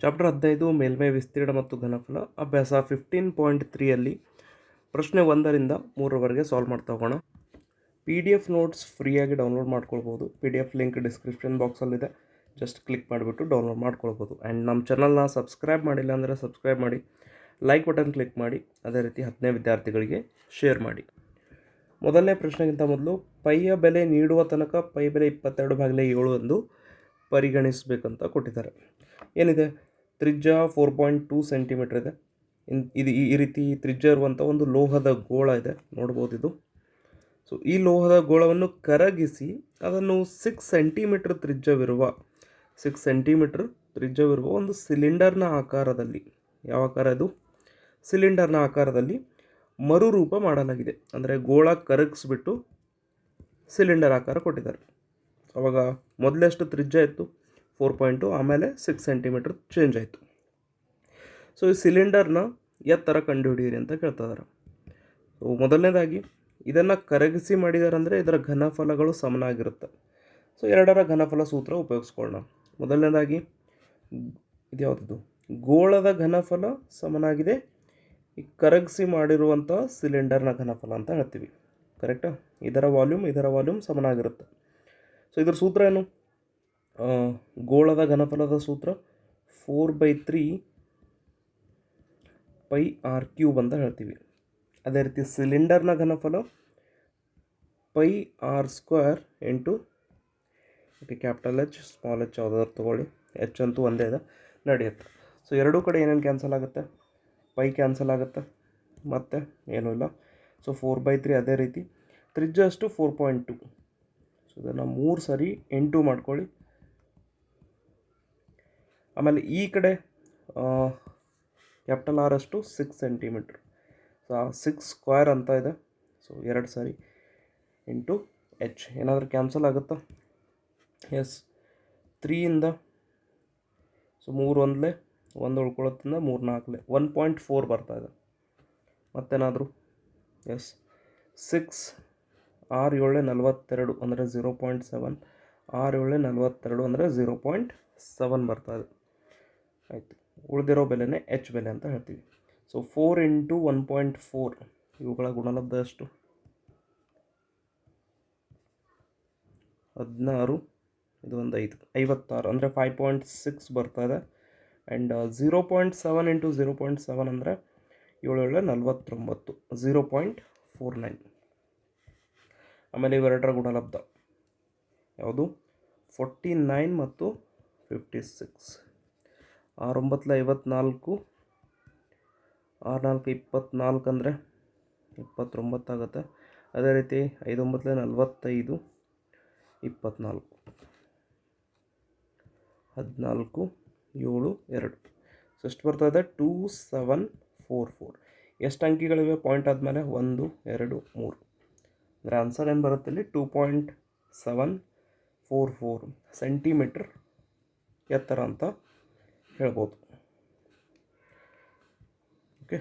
Chapter ಹದಿನೈದು, ಮೇಲ್ಮೈ ವಿಸ್ತೀರ್ಣ ಮತ್ತು ಘನಫಲ. ಅಭ್ಯಾಸ ಫಿಫ್ಟೀನ್ ಪಾಯಿಂಟ್ ತ್ರೀಯಲ್ಲಿ ಪ್ರಶ್ನೆ ಒಂದರಿಂದ ಮೂರರವರೆಗೆ ಸಾಲ್ವ್ ಮಾಡ್ತಾ ಹೋಗೋಣ. ಪಿ ಡಿ ಎಫ್ ನೋಟ್ಸ್ ಫ್ರೀಯಾಗಿ ಡೌನ್ಲೋಡ್ ಮಾಡ್ಕೊಳ್ಬೋದು. P D F link description ಬಾಕ್ಸಲ್ಲಿದೆ just click ಮಾಡಿಬಿಟ್ಟು ಡೌನ್ಲೋಡ್ ಮಾಡ್ಕೊಳ್ಬೋದು. ಆ್ಯಂಡ್ ನಮ್ಮ ಚಾನಲ್ನ ಸಬ್ಸ್ಕ್ರೈಬ್ ಮಾಡಿಲ್ಲ ಅಂದರೆ ಸಬ್ಸ್ಕ್ರೈಬ್ ಮಾಡಿ ಲೈಕ್ ಬಟನ್ ಕ್ಲಿಕ್ ಮಾಡಿ, ಅದೇ ರೀತಿ ಹತ್ತನೇ ವಿದ್ಯಾರ್ಥಿಗಳಿಗೆ ಶೇರ್ ಮಾಡಿ. ಮೊದಲನೇ ಪ್ರಶ್ನೆಗಿಂತ ಮೊದಲು, ಪೈಯ ಬೆಲೆ ನೀಡುವ ತನಕ ಪೈ ಬೆಲೆ ಇಪ್ಪತ್ತೆರಡು ಬಾಗಿಲೇ ಏಳು ಎಂದು ಪರಿಗಣಿಸಬೇಕಂತ ಕೊಟ್ಟಿದ್ದಾರೆ. ಏನಿದೆ? ತ್ರಿಜ್ಯ ಫೋರ್ ಪಾಯಿಂಟ್ ಟೂ ಸೆಂಟಿಮೀಟ್ರ್ ಇದೆ. ಇನ್, ಇದು ಈ ರೀತಿ ತ್ರಿಜ್ಯ ಇರುವಂಥ ಒಂದು ಲೋಹದ ಗೋಳ ಇದೆ. ನೋಡ್ಬೋದು ಇದು. ಸೊ ಈ ಲೋಹದ ಗೋಳವನ್ನು ಕರಗಿಸಿ ಅದನ್ನು ಸಿಕ್ಸ್ ಸೆಂಟಿಮೀಟ್ರ್ ತ್ರಿಜ್ಯವಿರುವ ಸಿಕ್ಸ್ ಸೆಂಟಿಮೀಟ್ರ್ ತ್ರಿಜ್ಯವಿರುವ ಒಂದು ಸಿಲಿಂಡರ್ನ ಆಕಾರದಲ್ಲಿ, ಯಾವ ಆಕಾರ ಅದು ಸಿಲಿಂಡರ್ನ ಆಕಾರದಲ್ಲಿ ಮರುರೂಪ ಮಾಡಲಾಗಿದೆ. ಅಂದರೆ ಗೋಳ ಕರಗಿಸ್ಬಿಟ್ಟು ಸಿಲಿಂಡರ್ ಆಕಾರ ಕೊಟ್ಟಿದ್ದಾರೆ. ಅವಾಗ ಮೊದಲೆಷ್ಟು ತ್ರಿಜ್ಯ ಇತ್ತು. ಫೋರ್ ಪಾಯಿಂಟು, ಆಮೇಲೆ ಸಿಕ್ಸ್ ಸೆಂಟಿಮೀಟ್ರ್ ಚೇಂಜ್ ಆಯಿತು. ಸೊ ಈ ಸಿಲಿಂಡರ್ನ ಎತ್ತರ ಕಂಡುಹಿಡಿಯಿರಿ ಅಂತ ಕೇಳ್ತಾ ಇದ್ದಾರೆ ಸೊ ಮೊದಲನೇದಾಗಿ, ಇದನ್ನು ಕರಗಿಸಿ ಮಾಡಿದ್ದಾರೆ ಅಂದರೆ ಇದರ ಘನಫಲಗಳು ಸಮನಾಗಿರುತ್ತೆ. ಸೊ ಎರಡರ ಘನಫಲ ಸೂತ್ರ ಉಪಯೋಗಿಸ್ಕೊಳ್ಳೋಣ. ಮೊದಲನೇದಾಗಿ ಇದು ಯಾವುದಿದು ಗೋಳದ ಘನಫಲ ಸಮನಾಗಿದೆ. ಈ ಕರಗಿಸಿ ಮಾಡಿರುವಂಥ ಸಿಲಿಂಡರ್ನ ಘನಫಲ ಅಂತ ಹೇಳ್ತೀವಿ. ಕರೆಕ್ಟಾ ಇದರ ವಾಲ್ಯೂಮ್ ಇದರ ವಾಲ್ಯೂಮ್ ಸಮನಾಗಿರುತ್ತೆ. ಸೊ ಇದರ ಸೂತ್ರ ಏನು? ಗೋಳದ ಘನಫಲದ ಸೂತ್ರ four by three pi R cube ಅಂತ ಹೇಳ್ತೀವಿ. ಅದೇ ರೀತಿ ಸಿಲಿಂಡರ್ನ ಘನಫಲ pi R square into okay capital H small H ಯಾವುದಾದ್ರು ತೊಗೊಳ್ಳಿ. ಎಚ್ ಅಂತೂ ಒಂದೇ ಇದೆ, ನಡೆಯುತ್ತೆ. ಸೊ ಎರಡೂ ಕಡೆ ಏನೇನು ಕ್ಯಾನ್ಸಲ್ ಆಗುತ್ತೆ? ಪೈ ಕ್ಯಾನ್ಸಲ್ ಆಗುತ್ತೆ, ಮತ್ತು ಏನೂ ಇಲ್ಲ. ಸೊ ಫೋರ್ ಬೈ ತ್ರೀ ಅದೇ ರೀತಿ, ತ್ರಿಜ್ಯ ಅಷ್ಟು ಫೋರ್ ಪಾಯಿಂಟ್ ಟು ಸೊ ಇದನ್ನು ಮೂರು ಸರಿ ಎಂಟು ಮಾಡ್ಕೊಳ್ಳಿ. ಆಮೇಲೆ ಈ ಕಡೆ ಕ್ಯಾಪಿಟಲ್ ಆರ್ ಅಷ್ಟು ಸಿಕ್ಸ್ ಸೆಂಟಿಮೀಟ್ರ್ ಸೊ ಆ ಸಿಕ್ಸ್ ಸ್ಕ್ವೇರ್ ಅಂತ ಇದೆ. ಸೊ ಎರಡು ಸಾರಿ ಇಂಟು ಎಚ್ ಏನಾದರೂ ಕ್ಯಾನ್ಸಲ್ ಆಗುತ್ತಾ? ಎಸ್ ತ್ರೀಯಿಂದ ಸೊ ಮೂರು ಒಂದಲೇ, ಒಂದು ಉಳ್ಕೊಳ್ಳೋದ್ರಿಂದ ಮೂರು ನಾಲ್ಕಲೆ. ಒನ್ ಪಾಯಿಂಟ್ ಫೋರ್ ಬರ್ತಾ ಇದೆ. ಮತ್ತೇನಾದರೂ? ಎಸ್ ಸಿಕ್ಸ್ ಆರು ಏಳೆ ನಲವತ್ತೆರಡು ಅಂದರೆ ಝೀರೋ ಪಾಯಿಂಟ್ ಸೆವೆನ್ ಆರು ಏಳೆ ನಲವತ್ತೆರಡು ಅಂದರೆ ಜೀರೋ ಪಾಯಿಂಟ್ ಸೆವೆನ್ ಬರ್ತಾ ಇದೆ. ಆಯಿತು. ಉಳಿದಿರೋ ಬೆಲೆನೇ ಎಚ್ ಬೆಲೆ ಅಂತ ಹೇಳ್ತೀವಿ. So four into one point four ಇವುಗಳ ಗುಣಲಬ್ಧ ಎಷ್ಟು? ಹದಿನಾರು, ಇದು ಒಂದು ಐದು. ಐವತ್ತಾರು ಅಂದರೆ ಫೈವ್ ಪಾಯಿಂಟ್ ಸಿಕ್ಸ್ ಬರ್ತಾ ಇದೆ. And zero point seven into zero point seven ಅಂದರೆ ಏಳೇಳು ಏಳು ನಲ್ವತ್ತೊಂಬತ್ತು. ಝೀರೋ ಪಾಯಿಂಟ್ ಫೋರ್ ನೈನ್ ಆಮೇಲೆ ಇವೆರಡರ ಗುಣಲಬ್ಧ. ಯಾವುದು? ಫೋರ್ಟಿ ನೈನ್ ಮತ್ತು ಫಿಫ್ಟಿ ಸಿಕ್ಸ್ ಆರೊಂಬತ್ತಲ ಐವತ್ನಾಲ್ಕು ಆರು ನಾಲ್ಕು ಇಪ್ಪತ್ನಾಲ್ಕು ಅಂದರೆ ಇಪ್ಪತ್ತೊಂಬತ್ತಾಗತ್ತೆ ಅದೇ ರೀತಿ ಐದೊಂಬತ್ತಲೆ ನಲವತ್ತೈದು ಇಪ್ಪತ್ನಾಲ್ಕು. ಹದಿನಾಲ್ಕು, ಏಳು, ಎರಡು. ಸೊ ಎಷ್ಟು ಬರ್ತಾ ಇದೆ? Two, seven, four four. ಎಷ್ಟು ಅಂಕಿಗಳಿವೆ? ಪಾಯಿಂಟ್ ಆದಮೇಲೆ ಒಂದು, ಎರಡು, ಮೂರು. ಅಂದರೆ ಆನ್ಸರ್ ಏನು ಬರುತ್ತೆ ಇಲ್ಲಿ? Two point seven, four four. Centimetre ಎತ್ತರ ಅಂತ. ಹೇಳ್ಬೋದು ಓಕೆ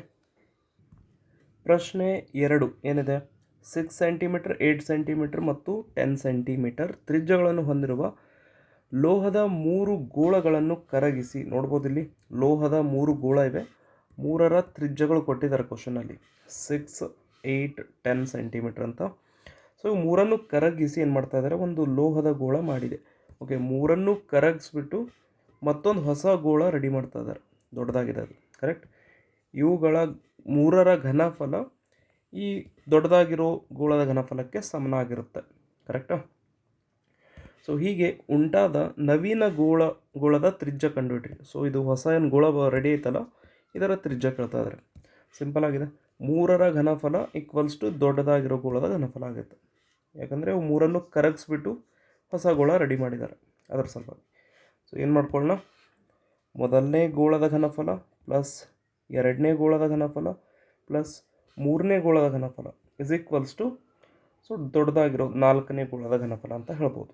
ಪ್ರಶ್ನೆ ಎರಡು. ಏನಿದೆ? ಸಿಕ್ಸ್ ಸೆಂಟಿಮೀಟರ್ ಏಯ್ಟ್ ಸೆಂಟಿಮೀಟರ್ ಮತ್ತು ಟೆನ್ ಸೆಂಟಿಮೀಟರ್ ತ್ರಿಜ್ಯಗಳನ್ನು ಹೊಂದಿರುವ ಲೋಹದ ಮೂರು ಗೋಳಗಳನ್ನು ಕರಗಿಸಿ. ನೋಡ್ಬೋದು ಇಲ್ಲಿ. ಲೋಹದ ಮೂರು ಗೋಳ ಇವೆ. ಮೂರರ ತ್ರಿಜ್ಯಗಳು ಕೊಟ್ಟಿದ್ದಾರೆ ಕ್ವಶನಲ್ಲಿ ಸಿಕ್ಸ್ ಏಯ್ಟ್ ಟೆನ್ ಸೆಂಟಿಮೀಟರ್ ಅಂತ. ಸೊ ಮೂರನ್ನು ಕರಗಿಸಿ ಏನು ಮಾಡ್ತಾ ಇದ್ದಾರೆ? ಒಂದು ಲೋಹದ ಗೋಳ ಮಾಡಿದೆ. ಓಕೆ ಮೂರನ್ನು ಕರಗಿಸ್ಬಿಟ್ಟು ಮತ್ತೊಂದು ಹೊಸ ಗೋಳ ರೆಡಿ ಮಾಡ್ತಾ ಇದ್ದಾರೆ ದೊಡ್ಡದಾಗಿದೆ ಅದು ಕರೆಕ್ಟ್ ಇವುಗಳ ಮೂರರ ಘನಫಲ ಈ ದೊಡ್ಡದಾಗಿರೋ ಗೋಳದ ಘನಫಲಕ್ಕೆ ಸಮನಾಗಿರುತ್ತೆ ಕರೆಕ್ಟಾ ಸೊ ಹೀಗೆ ಉಂಟಾದ ನವೀನ ಗೋಳ, ಗೋಳದ ತ್ರಿಜ್ಯ ಕಂಡುಹಿಡ್ರಿ. ಸೊ ಇದು ಹೊಸ ಏನು ಗೋಳ ರೆಡಿ ಐತಲ್ಲ, ಇದರ ತ್ರಿಜ್ಯ ಕೇಳ್ತಾ ಇದ್ದಾರೆ ಸಿಂಪಲ್ ಆಗಿದೆ. ಮೂರರ ಘನಫಲ ಈಕ್ವಲ್ಸ್ ಟು ದೊಡ್ಡದಾಗಿರೋ ಗೋಳದ ಘನಫಲ ಆಗುತ್ತೆ. ಯಾಕಂದರೆ ಅವು ಮೂರನ್ನು ಕರಗಿಸ್ಬಿಟ್ಟು ಹೊಸ ಗೋಳ ರೆಡಿ ಮಾಡಿದ್ದಾರೆ, ಅದರ ಸಲುವಾಗಿ. ಸೊ ಏನು ಮಾಡ್ಕೊಳ್ಳೋಣ ಮೊದಲನೇ ಗೋಳದ ಘನಫಲ ಪ್ಲಸ್ ಎರಡನೇ ಗೋಳದ ಘನಫಲ ಪ್ಲಸ್ ಮೂರನೇ ಗೋಳದ ಘನಫಲ ಇಸ್ ಈಕ್ವಲ್ಸ್ ಟು ಸೊ ದೊಡ್ಡದಾಗಿರೋ ನಾಲ್ಕನೇ ಗೋಳದ ಘನಫಲ ಅಂತ ಹೇಳ್ಬೋದು.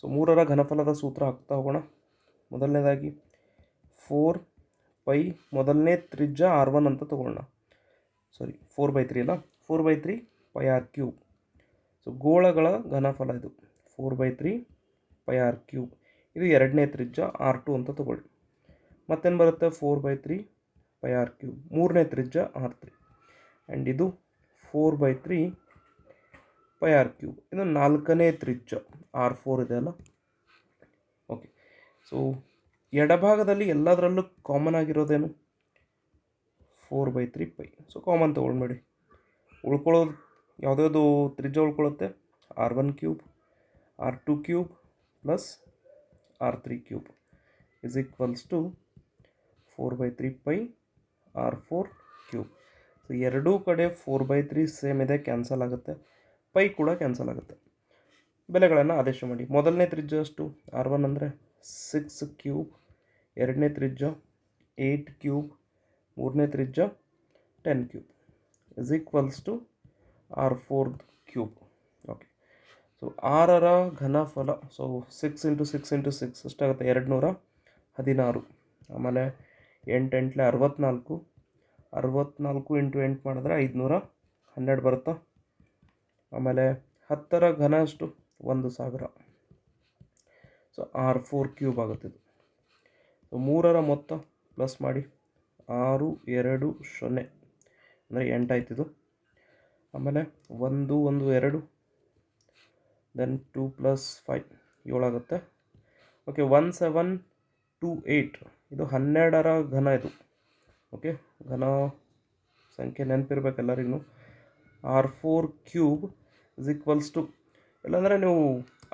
ಸೊ ಮೂರರ ಘನಫಲದ ಸೂತ್ರ ಹಾಕ್ತಾ ಹೋಗೋಣ. ಮೊದಲನೇದಾಗಿ ಫೋರ್ ಬೈ ಮೊದಲನೇ ತ್ರಿಜ್ಯ ಆರ್ ಒನ್ ಅಂತ ತೊಗೊಳ್ಳೋಣ. ಸಾರಿ ಫೋರ್ ಬೈ ತ್ರೀ ಅಲ್ಲ? Four by three pi R cube so ಗೋಳಗಳ ಘನಫಲ ಇದು. Four by three pi R cube ಇದು ಎರಡನೇ ತ್ರಿಜ್ಯ ಆರ್ ಟು ಅಂತ ತಗೊಳ್ಳಿ. ಮತ್ತೇನು ಬರುತ್ತೆ? Four by three pi R cube ಮೂರನೇ ತ್ರಿಜ್ಯ ಆರ್ ತ್ರೀ ಆ್ಯಂಡ್ ಇದು four by three pi R cube ಇದು ನಾಲ್ಕನೇ ತ್ರಿಜ್ಯ. ಆರ್ ಫೋರ್ ಇದೆ ಅಲ್ಲ? ಓಕೆ ಸೊ ಎಡಭಾಗದಲ್ಲಿ ಎಲ್ಲದರಲ್ಲೂ common ಆಗಿರೋದೇನು? Four by three pi so common ತೊಗೊಂಡ್ಬೇಡಿ ಉಳ್ಕೊಳ್ಳೋದು ಯಾವುದ್ಯಾವುದು ತ್ರಿಜ್ಯ ಉಳ್ಕೊಳ್ಳುತ್ತೆ? R one cube R two cube plus R three cube is equals to four by three pi R four cube. So ಎರಡೂ ಕಡೆ four by three same ಇದೆ, cancel ಆಗುತ್ತೆ. Pi ಕೂಡ cancel ಆಗುತ್ತೆ. ಬೆಲೆಗಳನ್ನು ಆದೇಶ ಮಾಡಿ. ಮೊದಲನೇ ತ್ರಿಜ್ಯ ಅಷ್ಟು? ಆರ್ ಒನ್ ಅಂದರೆ ಸಿಕ್ಸ್ ಕ್ಯೂಬ್, ಎರಡನೇ ತ್ರಿಜ್ಯ ಏಯ್ಟ್ ಕ್ಯೂಬ್, ಮೂರನೇ ತ್ರಿಜ್ಯ ten cube. Is equals to R four cube. So ಆರರ ಘನಫಲ so six into six into six ಎಷ್ಟಾಗುತ್ತೆ ಎರಡು ನೂರ ಹದಿನಾರು. ಆಮೇಲೆ ಎಂಟೆಂಟ್ಲೆ ಅರವತ್ತ್ನಾಲ್ಕು ಅರವತ್ತ್ನಾಲ್ಕು ಇಂಟು ಎಂಟು ಮಾಡಿದ್ರೆ ಐದುನೂರ ಹನ್ನೆರಡು ಬರುತ್ತಾ? ಆಮೇಲೆ ಹತ್ತರ ಘನ ಅಷ್ಟು ಒಂದು ಸಾವಿರ. ಸೊ ಆರ್ ಫೋರ್ ಕ್ಯೂಬ್ ಆಗುತ್ತಿದ್ದು ಸೊ ಮೂರರ ಮೊತ್ತ ಪ್ಲಸ್ ಮಾಡಿ ಆರು, ಎರಡು, ಸೊನ್ನೆ. ಅಂದರೆ ಎಂಟಾಯ್ತಿದು ಆಮೇಲೆ ಒಂದು ಒಂದು, ಎರಡು then two plus five ಏಳಾಗುತ್ತೆ. Okay one seven two eight ಇದು ಹನ್ನೆರಡರ ಘನ ಇದು. ಓಕೆ ಘನ ಸಂಖ್ಯೆ ನೆನಪಿರ್ಬೇಕು ಎಲ್ಲರಿಗೂ. R four cube is equals to ಇಲ್ಲಾಂದರೆ ನೀವು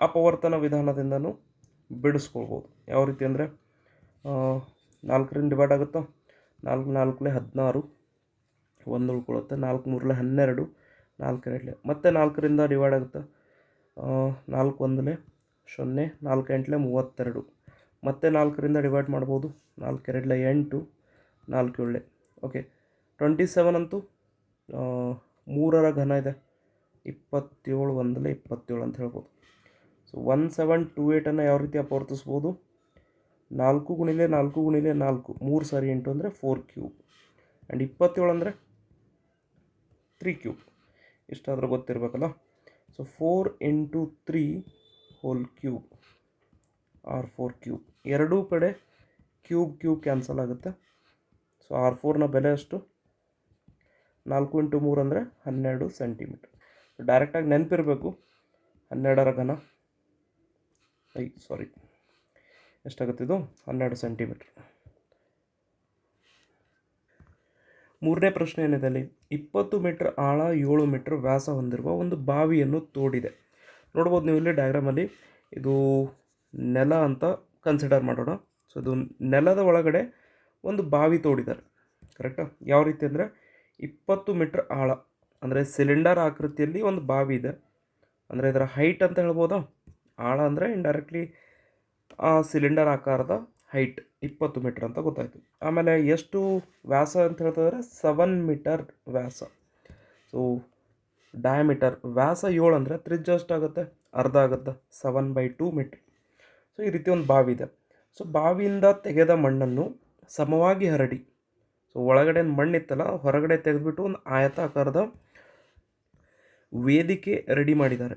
ಅಪವರ್ತನ ವಿಧಾನದಿಂದನೂ ಬಿಡಿಸ್ಕೊಳ್ಬೋದು. ಯಾವ ರೀತಿ ಅಂದರೆ ನಾಲ್ಕರಿಂದ ಡಿವೈಡ್ ಆಗುತ್ತಾ? ನಾಲ್ಕು ನಾಲ್ಕಲೆ ಹದಿನಾರು ಒಂದು ಉಳ್ಕೊಳ್ಳುತ್ತೆ ನಾಲ್ಕು ಮೂರಲೆ ಹನ್ನೆರಡು ನಾಲ್ಕು ಎರಡಲೆ ಮತ್ತೆ ನಾಲ್ಕರಿಂದ ಡಿವೈಡ್ ಆಗುತ್ತೆ? ನಾಲ್ಕು ಒಂದನೇ, ಸೊನ್ನೆ, ನಾಲ್ಕು ಎಂಟಲೆ ಮೂವತ್ತೆರಡು. ಮತ್ತೆ ನಾಲ್ಕರಿಂದ ಡಿವೈಡ್ ಮಾಡ್ಬೋದು. ನಾಲ್ಕು ಎರಡಲೆ ಎಂಟು, ನಾಲ್ಕು ಏಳೆ ಓಕೆ ಟ್ವೆಂಟಿ ಸೆವೆನ್ ಅಂತೂ ಮೂರರ ಘನ ಇದೆ. ಇಪ್ಪತ್ತೇಳು ಒಂದಲೆ ಇಪ್ಪತ್ತೇಳು ಅಂತ ಹೇಳ್ಬೋದು. ಸೊ ಒನ್ ಸೆವೆನ್ ಟು ಏಯ್ಟನ್ನು ಯಾವ ರೀತಿ ಅಪವರ್ತಿಸ್ಬೋದು? ನಾಲ್ಕು ಗುಣಿಲೆ ನಾಲ್ಕು ಗುಣಿಲೆ ನಾಲ್ಕು. ಮೂರು ಸಾರಿ ಎಂಟು ಅಂದರೆ ಫೋರ್ ಕ್ಯೂಬ್ ಆ್ಯಂಡ್ ಇಪ್ಪತ್ತೇಳು ಅಂದರೆ ತ್ರೀ ಕ್ಯೂಬ್ ಇಷ್ಟಾದರೂ ಗೊತ್ತಿರಬೇಕಲ್ಲ? So four into three whole cube R four cube ಎರಡೂ ಕಡೆ ಕ್ಯೂಬ್ ಕ್ಯೂಬ್ ಕ್ಯಾನ್ಸಲ್ ಆಗುತ್ತೆ. ಸೊ ಆರ್ ಫೋರ್ನ ಬೆಲೆ ಅಷ್ಟು ನಾಲ್ಕು ಇಂಟು ಮೂರು ಅಂದರೆ ಹನ್ನೆರಡು ಸೆಂಟಿಮೀಟ್ರ್ ಡೈರೆಕ್ಟಾಗಿ ನೆನಪಿರಬೇಕು. ಹನ್ನೆರಡರ ಘನ. ಐ ಸಾರಿ ಎಷ್ಟಾಗುತ್ತಿದ್ದು ಹನ್ನೆರಡು ಸೆಂಟಿಮೀಟ್ರ್ ಮೂರನೇ ಪ್ರಶ್ನೆ ಏನಿದೆ ಅಲ್ಲಿ ಇಪ್ಪತ್ತು ಮೀಟ್ರ್ ಆಳ ಏಳು ಮೀಟ್ರ್ ವ್ಯಾಸ ಹೊಂದಿರುವ ಒಂದು ಬಾವಿಯನ್ನು ತೋಡಿದೆ. ನೋಡ್ಬೋದು ನೀವು ಇಲ್ಲಿ ಡಯಾಗ್ರಾಮಲ್ಲಿ ಇದು ನೆಲ ಅಂತ ಕನ್ಸಿಡರ್ ಮಾಡೋಣ. ಸೊ ಇದು ನೆಲದ ಒಳಗಡೆ ಒಂದು ಬಾವಿ ತೋಡಿದ್ದಾರೆ. ಕರೆಕ್ಟಾ ಯಾವ ರೀತಿ ಅಂದರೆ ಇಪ್ಪತ್ತು ಮೀಟ್ರ್ ಆಳ, ಅಂದರೆ ಸಿಲಿಂಡರ್ ಆಕೃತಿಯಲ್ಲಿ ಒಂದು ಬಾವಿ ಇದೆ. ಅಂದರೆ ಇದರ ಹೈಟ್ ಅಂತ ಹೇಳ್ಬೋದಾ? ಆಳ ಅಂದರೆ ಇಂಡೈರೆಕ್ಟ್ಲಿ ಆ ಸಿಲಿಂಡರ್ ಆಕಾರದ ಹೈಟ್ ಇಪ್ಪತ್ತು ಮೀಟರ್ ಅಂತ ಗೊತ್ತಾಯಿತು. ಆಮೇಲೆ ಎಷ್ಟು ವ್ಯಾಸ ಅಂತ ಹೇಳ್ತಿದ್ರೆ ಸೆವೆನ್ ಮೀಟರ್ ವ್ಯಾಸ. ಸೊ ಡಯಾಮೀಟರ್ ವ್ಯಾಸ ಏಳು ಅಂದರೆ ತ್ರಿಜ್ಯ ಎಷ್ಟಾಗುತ್ತೆ? ಅರ್ಧ ಆಗುತ್ತೆ. Seven by two metre so ಈ ರೀತಿ ಒಂದು ಬಾವಿ ಇದೆ. ಸೊ ಬಾವಿಯಿಂದ ತೆಗೆದ ಮಣ್ಣನ್ನು ಸಮವಾಗಿ ಹರಡಿ. ಸೊ ಒಳಗಡೆ ಮಣ್ಣಿತ್ತಲ್ಲ, ಹೊರಗಡೆ ತೆಗೆದುಬಿಟ್ಟು ಒಂದು ಆಯತಾಕಾರದ ವೇದಿಕೆ ರೆಡಿ ಮಾಡಿದ್ದಾರೆ.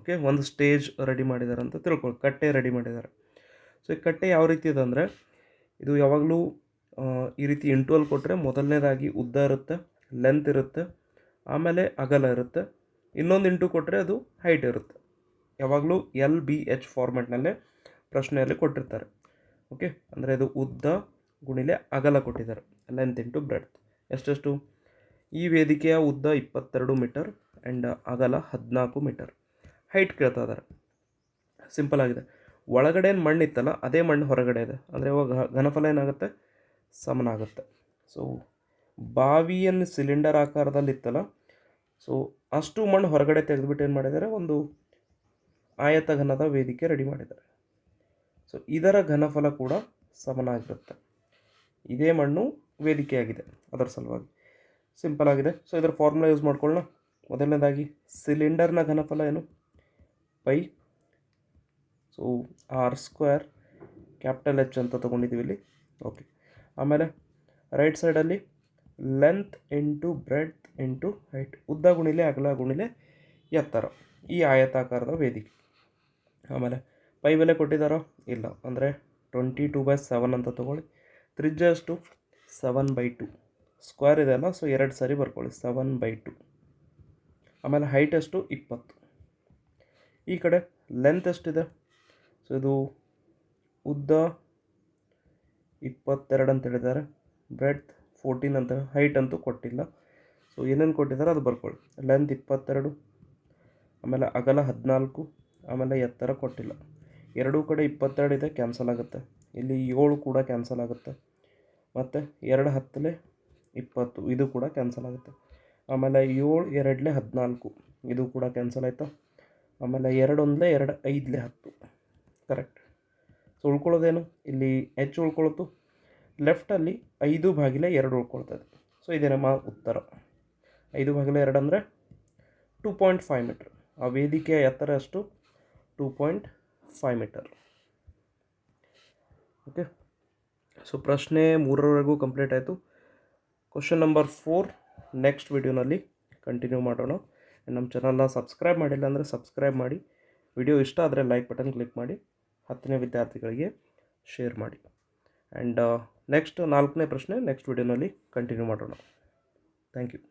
ಓಕೆ ಒಂದು ಸ್ಟೇಜ್ ರೆಡಿ ಮಾಡಿದ್ದಾರೆ ಅಂತ ತಿಳ್ಕೊಳ್ಳಿ ಕಟ್ಟೆ ರೆಡಿ ಮಾಡಿದ್ದಾರೆ. ಸೊ ಈ ಕಟ್ಟೆ ಯಾವ ರೀತಿ ಇದೆ ಅಂದರೆ, ಇದು ಯಾವಾಗಲೂ ಈ ರೀತಿ ಇಂಟುವಲ್ ಕೊಟ್ಟರೆ ಮೊದಲನೇದಾಗಿ ಉದ್ದ ಇರುತ್ತೆ ಲೆಂತ್ ಇರುತ್ತೆ, ಆಮೇಲೆ ಅಗಲ ಇರುತ್ತೆ, ಇನ್ನೊಂದು ಇಂಟು ಕೊಟ್ಟರೆ ಅದು ಹೈಟ್ ಇರುತ್ತೆ. ಯಾವಾಗಲೂ ಎಲ್ ಬಿ ಎಚ್ ಫಾರ್ಮ್ಯಾಟ್ನಲ್ಲೇ ಪ್ರಶ್ನೆಯಲ್ಲಿ ಕೊಟ್ಟಿರ್ತಾರೆ. ಓಕೆ ಅಂದರೆ ಇದು ಉದ್ದ ಗುಣಿಲೆ ಅಗಲ ಕೊಟ್ಟಿದ್ದಾರೆ. ಲೆಂತ್ ಇಂಟು ಬ್ರೆಡ್ತ್ ಎಷ್ಟೆಷ್ಟು? ಈ ವೇದಿಕೆಯ ಉದ್ದ ಇಪ್ಪತ್ತೆರಡು ಮೀಟರ್ ಆ್ಯಂಡ್ ಅಗಲ ಹದಿನಾಲ್ಕು ಮೀಟರ್. ಹೈಟ್ ಕೇಳ್ತಾ ಇದ್ದಾರೆ. ಸಿಂಪಲ್ ಆಗಿದೆ. ಒಳಗಡೆ ಏನು ಮಣ್ಣು ಇತ್ತಲ್ಲ ಅದೇ ಮಣ್ಣು ಹೊರಗಡೆ ಇದೆ. ಅಂದರೆ ಇವಾಗ ಘನಫಲ ಏನಾಗುತ್ತೆ? ಸಮನಾಗುತ್ತೆ. ಸೊ ಬಾವಿಯನ್ನು ಸಿಲಿಂಡರ್ ಆಕಾರದಲ್ಲಿ ಇತ್ತಲ್ಲ ಸೊ ಅಷ್ಟು ಮಣ್ಣು ಹೊರಗಡೆ ತೆಗೆದುಬಿಟ್ಟು ಏನು ಮಾಡಿದ್ದಾರೆ? ಒಂದು ಆಯತ ಘನದ ವೇದಿಕೆ ರೆಡಿ ಮಾಡಿದ್ದಾರೆ. ಸೊ ಇದರ ಘನಫಲ ಕೂಡ ಸಮನಾಗಿರುತ್ತೆ. ಇದೇ ಮಣ್ಣು ವೇದಿಕೆಯಾಗಿದೆ ಅದರ ಸಲುವಾಗಿ. ಸಿಂಪಲ್ ಆಗಿದೆ. ಸೊ ಇದರ ಫಾರ್ಮುಲಾ ಯೂಸ್ ಮಾಡ್ಕೊಳ್ಳೋಣ. ಮೊದಲನೇದಾಗಿ ಸಿಲಿಂಡರ್ನ ಘನಫಲ ಏನು? Pi so R square capital H ಅಂತ ತೊಗೊಂಡಿದ್ದೀವಿ ಇಲ್ಲಿ. ಓಕೆ ಆಮೇಲೆ ರೈಟ್ ಸೈಡಲ್ಲಿ length into breadth into height ಉದ್ದ ಗುಣಿಲೆ, ಅಗಲ ಗುಣಿಲೆ ಎತ್ತರ. ಈ ಆಯತಾಕಾರದ ವೇದಿಕೆ. ಆಮೇಲೆ ಪೈ ಬೆಲೆ ಕೊಟ್ಟಿದ್ದಾರೋ? ಇಲ್ಲ. ಅಂದರೆ ಟ್ವೆಂಟಿ ಟೂ ಬೈ ಸೆವೆನ್ ಅಂತ ತೊಗೊಳ್ಳಿ. ತ್ರಿಜ್ಯ ಅಷ್ಟು ಸೆವೆನ್ ಬೈ ಟು ಸ್ಕ್ವೇರ್ ಇದೆ ಅಲ್ಲ ಸೊ ಎರಡು ಸಾರಿ ಬರ್ಕೊಳ್ಳಿ. ಸೆವೆನ್ ಬೈ ಟು ಆಮೇಲೆ ಹೈಟ್ ಎಷ್ಟು? ಇಪ್ಪತ್ತು. ಈ ಕಡೆ ಲೆಂತ್ ಎಷ್ಟಿದೆ? ಸೊ ಇದು ಉದ್ದ ಇಪ್ಪತ್ತೆರಡು ಅಂತ ಹೇಳಿದ್ದಾರೆ. ಬ್ರೆಡ್ತ್ ಫೋರ್ಟೀನ್ ಅಂತ ಹೈಟ್ ಅಂತೂ ಕೊಟ್ಟಿಲ್ಲ. ಸೊ ಏನೇನು ಕೊಟ್ಟಿದ್ದಾರೆ ಅದು ಬರ್ಕೊಳ್ಳಿ. ಲೆಂತ್ ಇಪ್ಪತ್ತೆರಡು, ಆಮೇಲೆ ಅಗಲ ಹದಿನಾಲ್ಕು, ಆಮೇಲೆ ಎತ್ತರ ಕೊಟ್ಟಿಲ್ಲ. ಎರಡೂ ಕಡೆ ಇಪ್ಪತ್ತೆರಡು ಇದೆ ಕ್ಯಾನ್ಸಲ್ ಆಗುತ್ತೆ. ಇಲ್ಲಿ ಏಳು ಕೂಡ ಕ್ಯಾನ್ಸಲ್ ಆಗುತ್ತೆ. ಮತ್ತು ಎರಡು ಹತ್ತಲೆ ಇಪ್ಪತ್ತು, ಇದು ಕೂಡ ಕ್ಯಾನ್ಸಲ್ ಆಗುತ್ತೆ. ಆಮೇಲೆ ಏಳು, ಎರಡಲೆ ಹದಿನಾಲ್ಕು, ಇದು ಕೂಡ ಕ್ಯಾನ್ಸಲ್ ಆಯಿತು? ಆಮೇಲೆ ಎರಡೊಂದಲೇ ಎರಡು, ಐದಲೇ ಹತ್ತು. ಕರೆಕ್ಟ್. ಸೊ ಉಳ್ಕೊಳ್ಳೋದೇನು? ಇಲ್ಲಿ ಹೆಚ್ಚು ಉಳ್ಕೊಳ್ತು ಲೆಫ್ಟಲ್ಲಿ ಐದು ಭಾಗಿಲೆ ಎರಡು ಉಳ್ಕೊಳ್ತದೆ. ಸೊ ಇದೇ ನಮ್ಮ ಉತ್ತರ. ಐದು ಭಾಗಿಲೆ ಎರಡು ಅಂದರೆ ಟೂ ಪಾಯಿಂಟ್ ಫೈವ್ ಮೀಟ್ರ್ ಆ ವೇದಿಕೆಯ ಎತ್ತರ ಅಷ್ಟು? Two point five metre okay so ಪ್ರಶ್ನೆ ಮೂರರವರೆಗೂ ಕಂಪ್ಲೀಟ್ ಆಯಿತು. ಕ್ವಶನ್ ನಂಬರ್ ಫೋರ್ ನೆಕ್ಸ್ಟ್ ವಿಡಿಯೋನಲ್ಲಿ ಕಂಟಿನ್ಯೂ ಮಾಡೋಣ. ನಮ್ಮ ಚಾನಲ್ನ ಸಬ್ಸ್ಕ್ರೈಬ್ ಮಾಡಿಲ್ಲ ಅಂದರೆ ಸಬ್ಸ್ಕ್ರೈಬ್ ಮಾಡಿ. ವಿಡಿಯೋ ಇಷ್ಟ ಆದರೆ ಲೈಕ್ ಬಟನ್ ಕ್ಲಿಕ್ ಮಾಡಿ. ಹತ್ತನೇ ವಿದ್ಯಾರ್ಥಿಗಳಿಗೆ ಶೇರ್ ಮಾಡಿ. ಆ್ಯಂಡ್ ನೆಕ್ಸ್ಟ್ ನಾಲ್ಕನೇ ಪ್ರಶ್ನೆ ನೆಕ್ಸ್ಟ್ ವಿಡಿಯೋನಲ್ಲಿ ಕಂಟಿನ್ಯೂ ಮಾಡೋಣ. Thank you